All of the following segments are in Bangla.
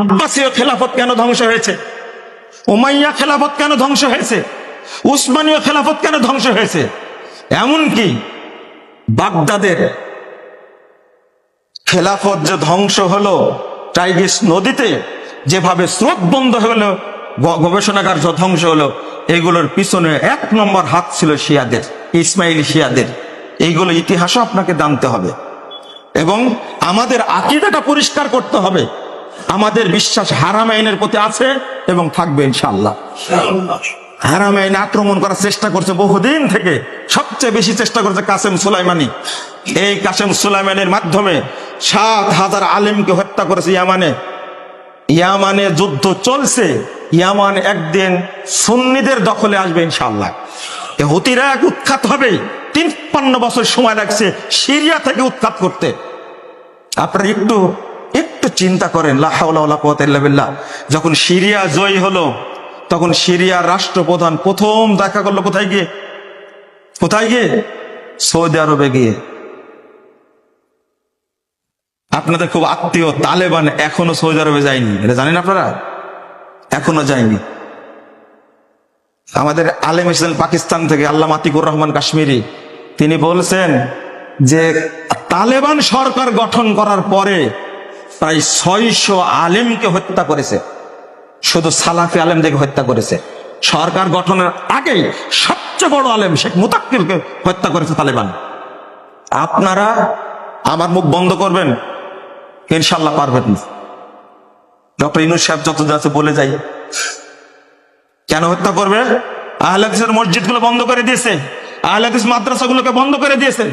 আব্বাসীয় খেলাফত কেন ধ্বংস হয়েছে? ওমাইয়া খেলাফত কেন ধ্বংস হয়েছে? উসমানীয় খেলাফত কেন ধ্বংস হয়েছে? এমনকি বাগদাদের খেলাফত যে ধ্বংস হলো, টাইগ্রিস নদীতে যেভাবে স্রোত বন্ধ হলো গবেষণাগার যে ধ্বংস হলো, এগুলোর পিছনে এক নম্বর হাত ছিল শিয়াদের, ইসমাইলি শিয়াদের। এইগুলো ইতিহাসও আপনাকে জানতে হবে। এবং আমাদের আকিদাটা পরিষ্কার করতে হবে। আমাদের বিশ্বাস হারাম আইনের প্রতি আছে এবং থাকবে ইনশাল্লাহ হারাম আইন আক্রমণ করার চেষ্টা করছে বহুদিন থেকে। সবচেয়ে বেশি চেষ্টা করছে কাসেম সুলাইমানি। এই কাসেম সুলাইমানের মাধ্যমে সাত হাজার আলেমকে হত্যা করেছে ইয়ামানে। ইয়ামানে যুদ্ধ চলছে। ইয়ামান একদিন সুন্নিদের দখলে আসবে ইনশাল্লাহ হুতিরা এক উৎখাত হবে। তিপ্পান্ন বছর সময় লাগছে সিরিয়া থেকে উৎখাত করতে। আপনারা একটু চিন্তা করেন, লা হাওলা ওয়ালা কুওয়াতা ইল্লা বিল্লাহ। যখন সিরিয়া জয়ী হলো, তখন সিরিয়ার রাষ্ট্রপ্রধান প্রথম দেখা করল কোথায় গিয়ে? কোথায় গিয়ে? সৌদি আরবে গিয়ে। আপনাদের খুব আত্মীয় তালেবান এখনও সৌদি আরবে যায়নি। এটা জানেন আপনারা? এখনও যায়নি। আমাদের আলেম এসেছেন পাকিস্তান থেকে আল্লাহ মাতিকুর রহমান কাশ্মীরি। তিনি বলছেন যে, তালেবান সরকার গঠন করার পরে প্রায় ছয়শো আলেমকে হত্যা করেছে। শুধু সালাফি আলেমদেরকে হত্যা করেছে। সরকার গঠনের আগেই সবচেয়ে বড় আলেম শেখ মুতাক্কিরকে হত্যা করেছে তালেবান। আপনারা আমার মুখ বন্ধ করবেন ইনশাল্লাহ পারবেন না। ডক্টর ইনুস সাহেব যত যাচ্ছে বলে যাই। কেন হত্যা করবে? আহলাদিসের মসজিদগুলো বন্ধ করে দিয়েছে। আহলাদিস মাদ্রাসাগুলোকে বন্ধ করে দিয়েছেন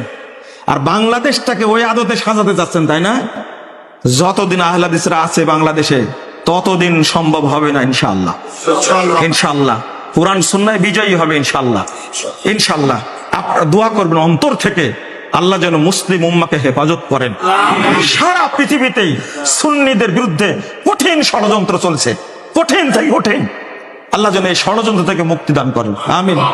আর বাংলাদেশটাকে ওই আদতে সাজাতে যাচ্ছেন, তাই না? যতদিন আহলাদিসরা আছে বাংলাদেশে ততদিন সম্ভব হবে না ইনশাল্লাহ ইনশাল্লাহ কোরআন সুন্নায় বিজয়ী হবে ইনশাল্লাহ ইনশাল্লাহ আপনারা দোয়া করবেন অন্তর থেকে আল্লাহ যেন মুসলিম উম্মাকে হেফাজত করেন। সারা পৃথিবীতেই সুন্নিদের বিরুদ্ধে কঠিন ষড়যন্ত্র চলছে। কঠিন থেকে কঠিন। আল্লাহ যেন এই ষড়যন্ত্র থেকে মুক্তি দান করেন। আমিন।